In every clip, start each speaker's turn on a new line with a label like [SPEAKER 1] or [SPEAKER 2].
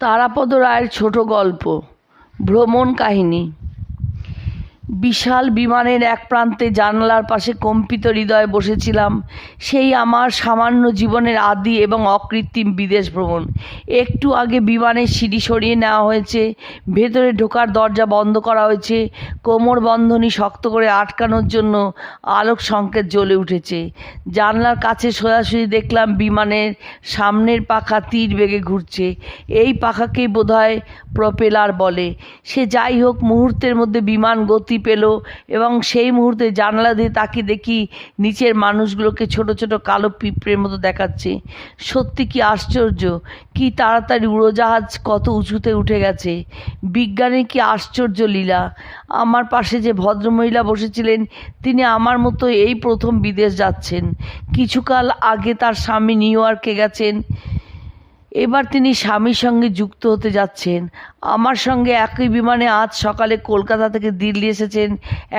[SPEAKER 1] তারাপদ রায়ের ছোট গল্প ভ্রমণ কাহিনী। বিশাল বিমানের এক প্রান্তে জানলার পাশে কম্পিত হৃদয়ে বসেছিলাম। সেই আমার সামান্য জীবনের আদি এবং অকৃত্রিম বিদেশ ভ্রমণ। একটু আগে বিমানের সিঁড়ি সরিয়ে নেওয়া হয়েছে, ভেতরে ঢোকার দরজা বন্ধ করা হয়েছে, কোমর বন্ধনী শক্ত করে আটকানোর জন্য আলোক সংকেত জ্বলে উঠেছে। জানলার কাছে সোজাসুজি দেখলাম বিমানের সামনের পাখা তীর বেগে ঘুরছে। এই পাখাকেই বোধহয় প্রপেলার বলে। সে যাই হোক, মুহূর্তের মধ্যে বিমান গতি পেল এবং সেই মুহূর্তে জানলা দিয়ে তাকিয়ে দেখি নিচের মানুষগুলোকে ছোট ছোট কালো পিঁপড়ের মতো দেখাচ্ছে। সত্যি কি আশ্চর্য? কি তাড়াতাড়ি উড়োজাহাজ কত উঁচুতে উঠে গেছে? বিজ্ঞানের কি আশ্চর্য লীলা? আমার পাশে যে ভদ্রমহিলা বসেছিলেন, তিনি আমার মতো এই প্রথম বিদেশ যাচ্ছেন। কিছুকাল আগে তার স্বামী নিউ ইয়র্কে গেছেন। এবার তিনি স্বামীর সঙ্গে যুক্ত হতে যাচ্ছেন। আমার সঙ্গে একই বিমানে আজ সকালে কলকাতা থেকে দিল্লি এসেছেন।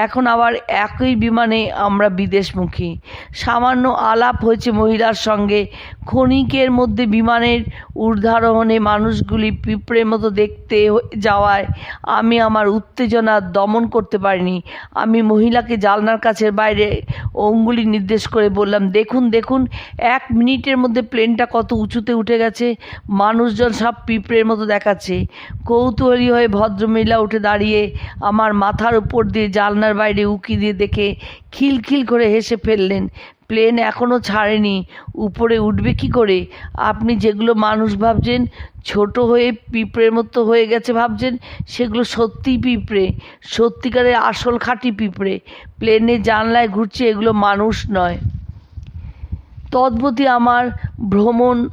[SPEAKER 1] এখন আবার একই বিমানে আমরা বিদেশমুখী। সামান্য আলাপ হয়েছে মহিলার সঙ্গে। ক্ষণিকের মধ্যে বিমানের ঊর্ধ্বারোহণে মানুষগুলি পিঁপড়ের মতো দেখতে যাওয়ায় আমি আমার উত্তেজনা দমন করতে পারিনি। আমি মহিলাকে জানলার কাছের বাইরে অঙ্গুলি নির্দেশ করে বললাম, দেখুন দেখুন, এক মিনিটের মধ্যে প্লেনটা কত উঁচুতে উঠে গেছে। মানুষজন সব পিঁপড়ের মতো দেখাচ্ছে। কৌতূহলী হয়ে ভদ্রমহিলা উঠে দাঁড়িয়ে আমার মাথার উপর দিয়ে জানলার বাইরে উকি দিয়ে দেখে খিলখিল করে হেসে ফেললেন। প্লেন এখনও ছাড়েনি। উপরে উঠবে কি করে? আপনি যেগুলো মানুষ ভাবছেন, ছোট হয়ে পিঁপড়ের মতো হয়ে গেছে ভাবছেন, সেগুলো সত্যিই পিঁপড়ে। সত্যিকারের আসল খাঁটি পিঁপড়ে। প্লেনে জানলায় ঘুরছে এগুলো মানুষ নয়। তদ্বতী আমার ভ্রমণ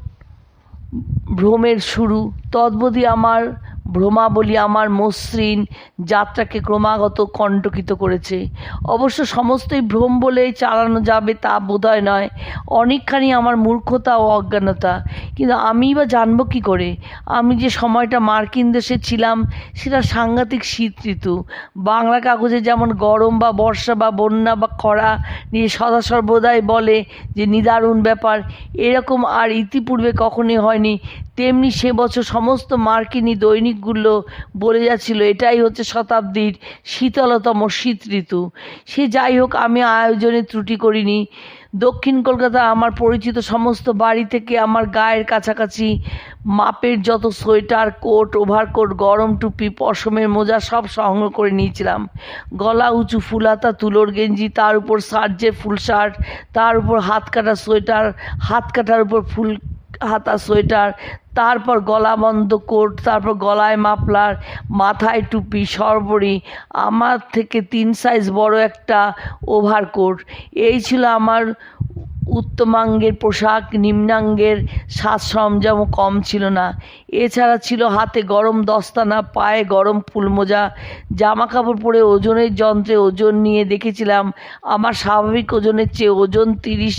[SPEAKER 1] ভ্রমের শুরু। তদ্বতী আমার ভ্রমাবলী, আমার মসৃণ যাত্রাকে ক্রমাগত কণ্টকিত করেছে। অবশ্য সমস্তই ভ্রম বলেই চালানো যাবে তা বোধহয় নয়। অনেকখানি আমার মূর্খতা ও অজ্ঞানতা। কিন্তু আমিই বা জানব কী করে? আমি যে সময়টা মার্কিন দেশে ছিলাম, সেটা সাংঘাতিক শীত ঋতু। বাংলা কাগজে যেমন গরম বা বর্ষা বা বন্যা বা খরা নিয়ে সদা সর্বদাই বলে যে নিদারুণ ব্যাপার। এরকম আর ইতিপূর্বে কখনোই হয়নি। তেমনি সে বছর সমস্ত মার্কিনি দৈনিকগুলো বলে যাচ্ছিল, এটাই হচ্ছে শতাব্দীর শীতলতম শীত ঋতু। সে যাই হোক, আমি আয়োজনে ত্রুটি করিনি। দক্ষিণ কলকাতা আমার পরিচিত সমস্ত বাড়ি থেকে আমার গায়ের কাছাকাছি মাপের যত সোয়েটার, কোট, ওভারকোট, গরম টুপি, পশমের মোজা সব সংগ্রহ করে নিয়েছিলাম। গলা উঁচু ফুলাতা তুলোর গেঞ্জি, তার উপর সার্জের ফুল শার্ট, তার উপর হাত কাটা সোয়েটার, হাত কাটার উপর ফুল হাতা সোয়েটার তারপর গলা বন্ধ কোট, তারপর গলায় মাফলার, মাথায় টুপি, সর্বরি, আমার থেকে তিন সাইজ বড় একটা ওভার কোট। এই ছিল আমার উত্তমাঙ্গের পোশাক, নিম্নাঙ্গের সাজ সরঞ্জামও কম ছিল না। এছাড়া ছিল হাতে গরম দস্তানা, পায়ে গরম ফুলমোজা জামা কাপড় পরে ওজনের যন্ত্রে ওজন নিয়ে দেখেছিলাম, আমার স্বাভাবিক ওজনের চেয়ে ওজন তিরিশ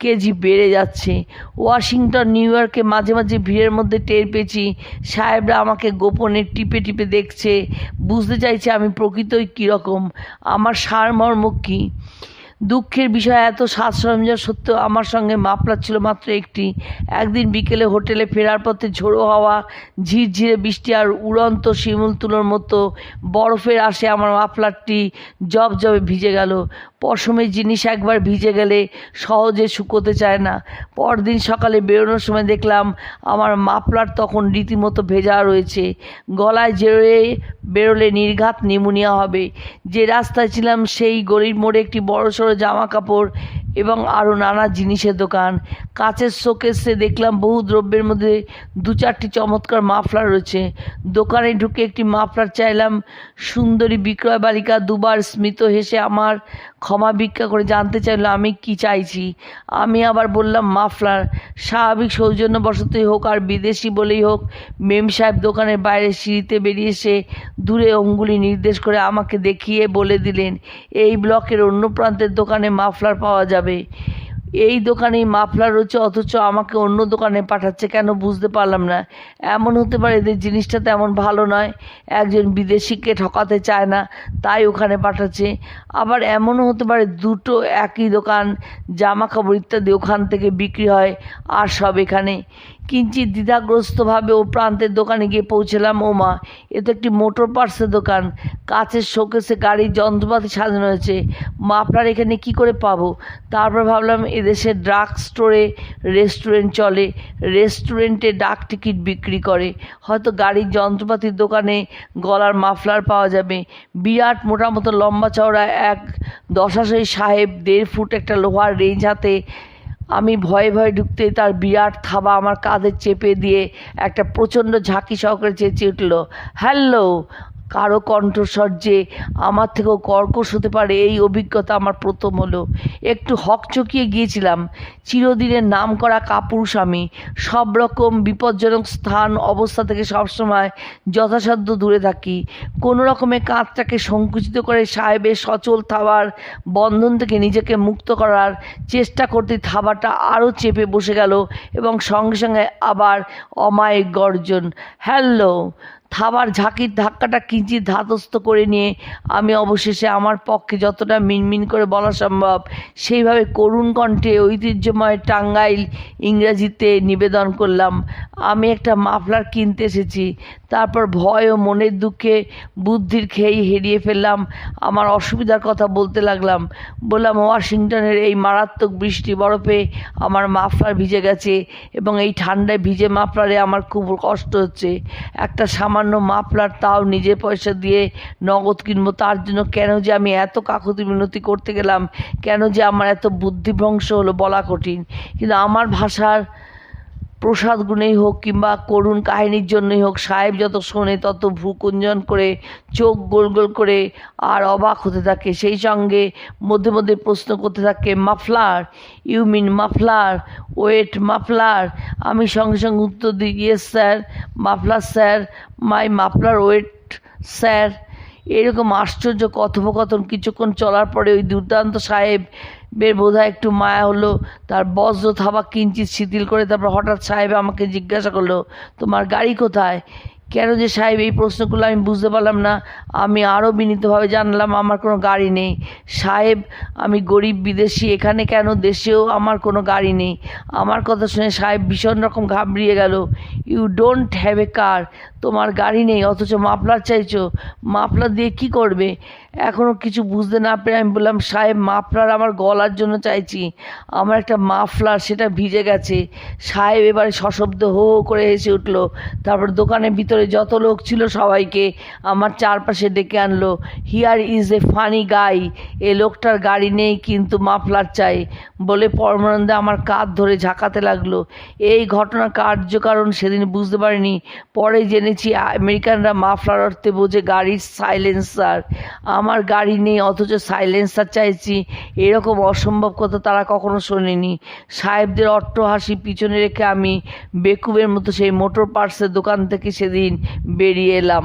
[SPEAKER 1] কেজি বেড়ে যাচ্ছে। ওয়াশিংটন, নিউ ইয়র্কে মাঝে মাঝে ভিড়ের মধ্যে টের পেয়েছি, সাহেবরা আমাকে গোপনে টিপে টিপে দেখছে, বুঝতে চাইছে আমি প্রকৃতই কীরকম, আমার সারমর্ম কী। দুঃখের বিষয়, এত সাজ সরঞ্জাম সত্ত্বেও আমার সঙ্গে মাফলার ছিল মাত্র একটি। একদিন বিকেলে হোটেলে ফেরার পথে ঝোড়ো হাওয়া, ঝিরঝিরে বৃষ্টি আর উড়ন্ত শিমুল তুলোর মতো বরফের আসে আমার মাফলারটি জব জবে ভিজে গেল। পশমের জিনিস একবার ভিজে গেলে সহজে শুকোতে চায় না। পরদিন সকালে বেরোনোর সময় দেখলাম আমার মাফলার তখন রীতিমতো ভেজা রয়েছে। গলায় জেরে বেরোলে নির্ঘাত নিমোনিয়া হবে। যে রাস্তায় ছিলাম সেই গলির মোড়ে একটি বড় সড়ো জামা কাপড় এবং আরও নানা জিনিসের দোকান। কাঁচের শোকেসে দেখলাম বহু দ্রব্যের মধ্যে দু চারটি চমৎকার মাফলার রয়েছে। দোকানে ঢুকে একটি মাফলার চাইলাম, সুন্দরী বিক্রয় বালিকা দুবার স্মিত হেসে আমার ক্ষমা ভিক্ষা করে জানতে চাইল, আমি কি চাইছি? আমি আবার বললাম, মাফলার, স্বাভাবিক সৌজন্যবশতই হোক আর বিদেশি বলেই হোক, মেম সাহেব দোকানের বাইরে সিঁড়িতে বেরিয়ে এসে দূরে অঙ্গুলি নির্দেশ করে আমাকে দেখিয়ে বলে দিলেন, এই ব্লকের অন্য প্রান্তের দোকানে মাফলার পাওয়া যাবে। এই দোকানেই মাফলার রয়েছে, অথচ আমাকে অন্য দোকানে পাঠাচ্ছে, কেন বুঝতে পারলাম না। এমন হতে পারে এদের জিনিসটা তেমন ভালো নয়, একজন বিদেশিকে ঠকাতে চায় না, তাই ওখানে পাঠাচ্ছে। আবার এমনও হতে পারে দুটো একই দোকান জামা কাপড় ইত্যাদি ওখান থেকে বিক্রি হয়, আর সব এখানে। কিঞ্চিত দ্বিধাগ্রস্তভাবে ও প্রান্তের দোকানে গিয়ে পৌঁছলাম, ও মা, এ তো একটি মোটর পার্টসের দোকান। কাছের শোকেসে গাড়ির যন্ত্রপাতি সাজানো হয়েছে। মাফলার এখানে কি করে পাবো? তারপর ভাবলাম, এদেশে ড্রাগ স্টোরে রেস্টুরেন্ট চলে। রেস্টুরেন্টে ডাক টিকিট বিক্রি করে। হয়তো গাড়ির যন্ত্রপাতির দোকানে গলার মাফলার পাওয়া যাবে। বিরাট মোটা মতো লম্বা চওড়া এক দশাশই সাহেব দেড় ফুট একটা লোহার রেঞ্জ হাতে আমি ভয়ে ভয়ে ঢুকতে তার বিরাট থাবা আমার কাঁধে চেপে দিয়ে একটা প্রচণ্ড ঝাঁকি সহকারে চেঁচিয়ে উঠল, হ্যালো কারও কণ্ঠস্বর যে আমার থেকেও কর্কশ হতে পারে, এই অভিজ্ঞতা আমার প্রথম হলো। একটু হকচকিয়ে গিয়েছিলাম। চিরদিনের নাম করা কাপুরুষ আমি। সব রকম বিপজ্জনক স্থান, অবস্থা থেকে সবসময় যথাসাধ্য দূরে থাকি। কোনো রকমে কাঁধটাকে সংকুচিত করে সাহেবের সচল থাবার বন্ধন থেকে নিজেকে মুক্ত করার চেষ্টা করতে থাবাটা আরও চেপে বসে গেল এবং সঙ্গে সঙ্গে আবার অমায়িক গর্জন, হ্যালো থাবার ঝাঁকির ধাক্কাটা কিঞ্চিত ধাতস্থ করে নিয়ে আমি অবশেষে আমার পক্ষে যতটা মিনমিন করে বলা সম্ভব, সেইভাবে করুণ কণ্ঠে ঐতিহ্যময় টাঙ্গাইল ইংরাজিতে নিবেদন করলাম। আমি একটা মাফলার কিনতে এসেছি, তারপর ভয় ও মনের দুঃখে বুদ্ধির খেয়েই হেরিয়ে ফেললাম। আমার অসুবিধার কথা বলতে লাগলাম। বললাম, ওয়াশিংটনের এই মারাত্মক বৃষ্টি বরফে আমার মাফলার ভিজে গেছে এবং এই ঠান্ডায় ভিজে মাফলারে আমার খুব কষ্ট হচ্ছে। একটা সামান্য মাফলার, তাও নিজের পয়সা দিয়ে নগদ কিনবো, তার জন্য কেন যে আমি এত কাকুতি মিনতি করতে গেলাম? কেন যে আমার এত বুদ্ধিভ্রংশ হলো বলা কঠিন। কিন্তু আমার ভাষার প্রসাদ গুণেই হোক কিংবা করুণ কাহিনীর জন্যই হোক, সাহেব যত শোনে তত ভ্রুকুঞ্জন করে, চোখ গোল গোল করে আর অবাক হতে থাকে। সেই সঙ্গে মধ্যে মধ্যে প্রশ্ন করতে থাকে, muffler? You mean muffler? Wait, muffler? আমি সঙ্গে সঙ্গে উত্তর দিই, yes sir, muffler sir, my muffler wait sir. এরকম আশ্চর্য কথোপকথন কিছুক্ষণ চলার পরে ওই দুর্দান্ত সাহেব বের বোধহয় একটু মায়া হলো, তার বজ্র থাবা কিঞ্চিত শিথিল করে তারপর হঠাৎ সাহেব আমাকে জিজ্ঞাসা করল, তোমার গাড়ি কোথায়? কেন যে সাহেব, এই প্রশ্নগুলো আমি বুঝতে পারলাম না। আমি আরও বিনীতভাবে জানলাম, আমার কোনো গাড়ি নেই। সাহেব, আমি গরিব বিদেশি, এখানে কেন দেশেও আমার কোনো গাড়ি নেই? আমার কথা শুনে সাহেব ভীষণ রকম ঘাবড়িয়ে গেল। You don't have a car তোমার গাড়ি নেই, অথচ মাফলার চাইছো। মাফলার দিয়ে কি করবে? এখনও কিছু বুঝতে না পেরে আমি বললাম, সাহেব, মাফলার আমার গলার জন্য চাইছি। আমার একটা মাফলার, সেটা ভিজে গেছে। সাহেব এবারে সশব্দ হো করে হেসে উঠল। তারপর দোকানের ভিতরে যত লোক ছিল সবাইকে আমার চারপাশে ডেকে আনলো। Here is a funny guy এ লোকটার গাড়ি নেই, কিন্তু মাফলার চাই। বলে পরমানন্দে আমার কাঁধ ধরে ঝাঁকাতে লাগল। এই ঘটনা কার্যকারণ সেদিন বুঝতে পারিনি। পরে জেনেছি আমেরিকানরা মাফলার অর্থে বোঝে গাড়ির সাইলেন্সার আমার গাড়ি নেই, অথচ সাইলেন্সার চাইছি। এরকম অসম্ভব কথা তারা কখনো শোনেনি। সাহেবদের অট্ট হাসি পিছনে রেখে আমি বেকুবের মতো সেই মোটর পার্টসের দোকান থেকে সেদিন বেরিয়ে এলাম।